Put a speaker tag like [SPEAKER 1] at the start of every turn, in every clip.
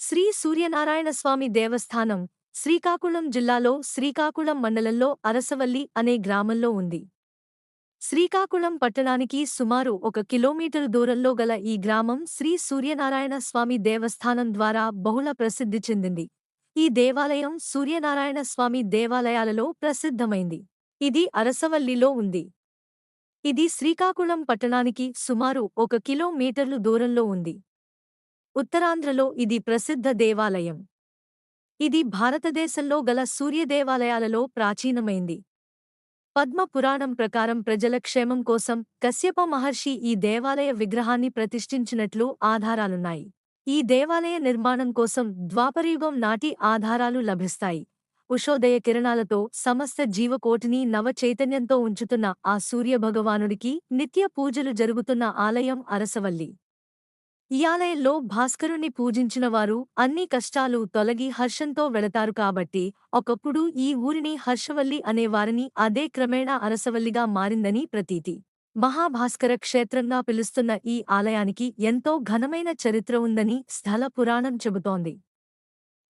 [SPEAKER 1] శ్రీ సూర్యనారాయణస్వామి దేవస్థానం శ్రీకాకుళం జిల్లాలో శ్రీకాకుళం మండలంలో అరసవల్లి అనే గ్రామంలో ఉంది. శ్రీకాకుళం పట్టణానికి సుమారు ఒక కిలోమీటరు దూరంలో గల ఈ గ్రామం శ్రీ సూర్యనారాయణ స్వామి దేవస్థానం ద్వారా బహుళ ప్రసిద్ధి చెందింది. ఈ దేవాలయం సూర్యనారాయణ స్వామి దేవాలయాలలో ప్రసిద్ధమైంది. ఇది అరసవల్లిలో ఉంది. ఇది శ్రీకాకుళం పట్టణానికి సుమారు ఒక కిలోమీటర్లు దూరంలో ఉంది. ఉత్తరాంధ్రలో ఇది ప్రసిద్ధ దేవాలయం. ఇది భారతదేశంలో గల సూర్యదేవాలయాలలో ప్రాచీనమైంది. పద్మ పురాణం ప్రకారం ప్రజల క్షేమం కోసం కశ్యప మహర్షి ఈ దేవాలయ విగ్రహాన్ని ప్రతిష్ఠించినట్లు ఆధారాలున్నాయి. ఈ దేవాలయ నిర్మాణం కోసం ద్వాపరయుగం నాటి ఆధారాలు లభిస్తాయి. ఉషోదయ కిరణాలతో సమస్త జీవకోటిని నవ చైతన్యంతో ఉంచుతున్న ఆ సూర్యభగవానుడికి నిత్య పూజలు జరుగుతున్న ఆలయం అరసవల్లి. ఈ ఆలయంలో భాస్కరుణ్ణి పూజించిన వారు అన్ని కష్టాలు తొలగి హర్షంతో వెళతారు కాబట్టి ఒకప్పుడు ఈ ఊరిని హర్షవల్లి అనేవారిని అదే క్రమేణా అరసవల్లిగా మారిందని ప్రతీతి. మహాభాస్కర క్షేత్రంగా పిలుస్తున్న ఈ ఆలయానికి ఎంతో ఘనమైన చరిత్ర ఉందని స్థల పురాణం చెబుతోంది.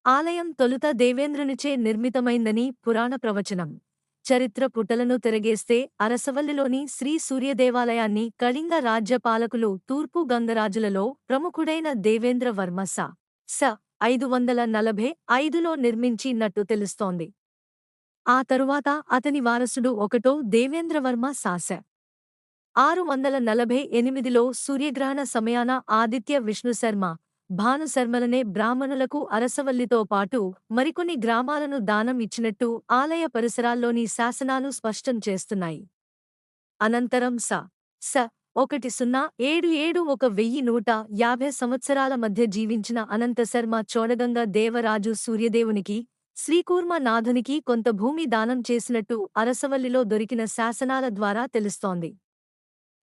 [SPEAKER 1] ఆలయం తొలుత దేవేంద్రునిచే నిర్మితమైందని పురాణ ప్రవచనం. చరిత్ర పుటలను తిరగేస్తే అరసవల్లిలోని శ్రీ సూర్యదేవాలయాన్ని కళింగ రాజ్యపాలకులు తూర్పు గంగరాజులలో ప్రముఖుడైన దేవేంద్రవర్మ స. స. ఐదు వందల నలభై ఐదులో నిర్మించినట్టు తెలుస్తోంది. ఆ తరువాత అతని వారసుడు ఒకటో దేవేంద్రవర్మ సాస ఆరు వందల నలభై ఎనిమిదిలో సూర్యగ్రహణ సమయాన ఆదిత్య విష్ణుశర్మ భానుశర్మలనే బ్రాహ్మణులకు అరసవల్లితో పాటు మరికొన్ని గ్రామాలను దానం ఇచ్చినట్టు ఆలయ పరిసరాల్లోని శాసనాలు స్పష్టం చేస్తున్నాయి. అనంతరం స. స. ఒకటి సున్నా ఏడు ఏడు ఒక వెయ్యి నూట యాభై సంవత్సరాల మధ్య జీవించిన అనంతశర్మ చోడగంగ దేవరాజు సూర్యదేవునికి శ్రీకూర్మనాథునికి కొంత భూమి దానం చేసినట్టు అరసవల్లిలో దొరికిన శాసనాల ద్వారా తెలుస్తోంది.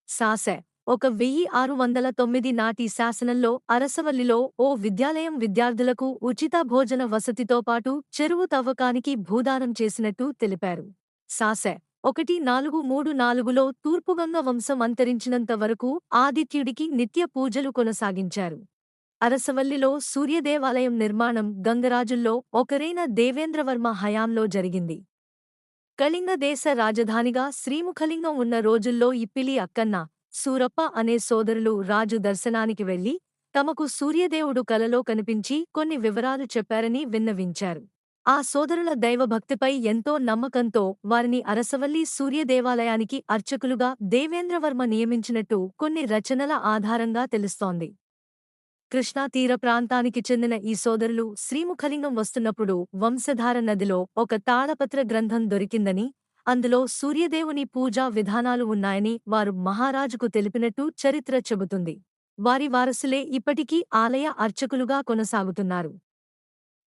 [SPEAKER 1] సాసె ఒక వెయ్యి ఆరు వందల తొమ్మిది నాటి శాసనంలో అరసవల్లిలో ఓ విద్యాలయం విద్యార్థులకు ఉచిత భోజన వసతితో పాటు చెరువు తవ్వకానికి భూదానం చేసినట్టు తెలిపారు. సాసె. ఒకటి నాలుగు మూడు నాలుగులో తూర్పుగంగ వంశం అంతరించినంత వరకు ఆదిత్యుడికి నిత్య పూజలు కొనసాగించారు. అరసవల్లిలో సూర్యదేవాలయం నిర్మాణం గంగరాజుల్లో ఒకరైన దేవేంద్రవర్మ హయాంలో జరిగింది. కళింగ దేశ రాజధానిగా శ్రీముఖలింగం ఉన్న రోజుల్లో ఇప్పిలి అక్కన్న సూరప్ప అనే సోదరులు రాజు దర్శనానికి వెళ్ళి తమకు సూర్యదేవుడు కలలో కనిపించి కొన్ని వివరాలు చెప్పారని విన్నవించారు. ఆ సోదరుల దైవభక్తిపై ఎంతో నమ్మకంతో వారిని అరసవల్లి సూర్యదేవాలయానికి అర్చకులుగా దేవేంద్రవర్మ నియమించినట్టు కొన్ని రచనల ఆధారంగా తెలుస్తోంది. కృష్ణా తీర ప్రాంతానికి చెందిన ఈ సోదరులు శ్రీముఖలింగం వస్తున్నప్పుడు వంశధార నదిలో ఒక తాళపత్ర గ్రంథం దొరికిందని అందులో సూర్యదేవుని పూజా విధానాలు ఉన్నాయని వారు మహారాజుకు తెలిపినట్టు చరిత్ర చెబుతుంది. వారి వారసులే ఇప్పటికీ ఆలయ అర్చకులుగా కొనసాగుతున్నారు.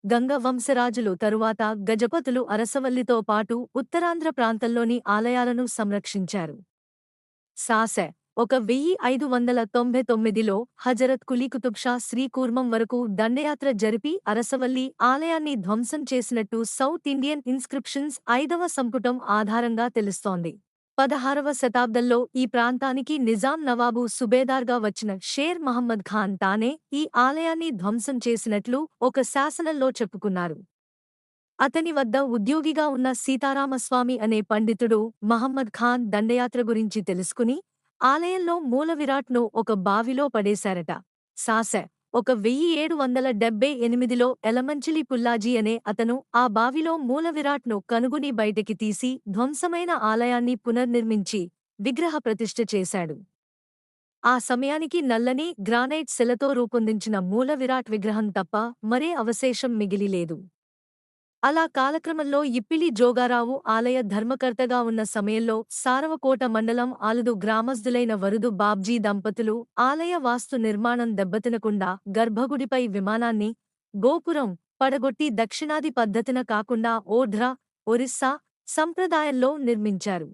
[SPEAKER 1] గంగ వంశరాజులు తరువాత గజపతులు అరసవల్లితో పాటు ఉత్తరాంధ్ర ప్రాంతంలోని ఆలయాలను సంరక్షించారు. సాసె ఒక వెయ్యి ఐదు వందల తొంభై తొమ్మిదిలో హజరత్ కులీకుతుబ్షా శ్రీకూర్మం వరకు దండయాత్ర జరిపి అరసవల్లి ఆలయాన్ని ధ్వంసం చేసినట్టు సౌత్ ఇండియన్ ఇన్స్క్రిప్షన్స్ ఐదవ సంపుటం ఆధారంగా తెలుస్తోంది. పదహారవ శతాబ్దంలో ఈ ప్రాంతానికి నిజాం నవాబు సుబేదార్గా వచ్చిన షేర్ మహమ్మద్ ఖాన్ తానే ఈ ఆలయాన్ని ధ్వంసం చేసినట్లు ఒక శాసనంలో చెప్పుకున్నారు. అతని వద్ద ఉద్యోగిగా ఉన్న సీతారామస్వామి అనే పండితుడు మహమ్మద్ ఖాన్ దండయాత్ర గురించి తెలుసుకుని ఆలయంలో మూల విరాట్ను ఒక బావిలో పడేశారట. సాసె ఒక వెయ్యి ఏడు వందల డెబ్బై ఎనిమిదిలో ఎలమంచిలి పుల్లాజీ అనే అతను ఆ బావిలో మూల విరాట్ను కనుగొని బయటికి తీసి ధ్వంసమైన ఆలయాన్ని పునర్నిర్మించి విగ్రహ ప్రతిష్ఠ చేశాడు. ఆ సమయానికి నల్లని గ్రానైట్ శిలతో రూపొందించిన మూల విరాట్ విగ్రహం తప్ప మరే అవశేషం మిగిలిలేదు. అలా కాలక్రమంలో ఇప్పిలి జోగారావు ఆలయ ధర్మకర్తగా ఉన్న సమయంలో సారవకోట మండలం ఆలుదు గ్రామస్థులైన వరుదు బాబ్జీ దంపతులు ఆలయ వాస్తు నిర్మాణం దెబ్బతినకుండా గర్భగుడిపై విమానాన్ని గోపురం పడగొట్టి దక్షిణాది పద్ధతిన కాకుండా ఓధ్రా ఒరిస్సా సంప్రదాయంలో నిర్మించారు.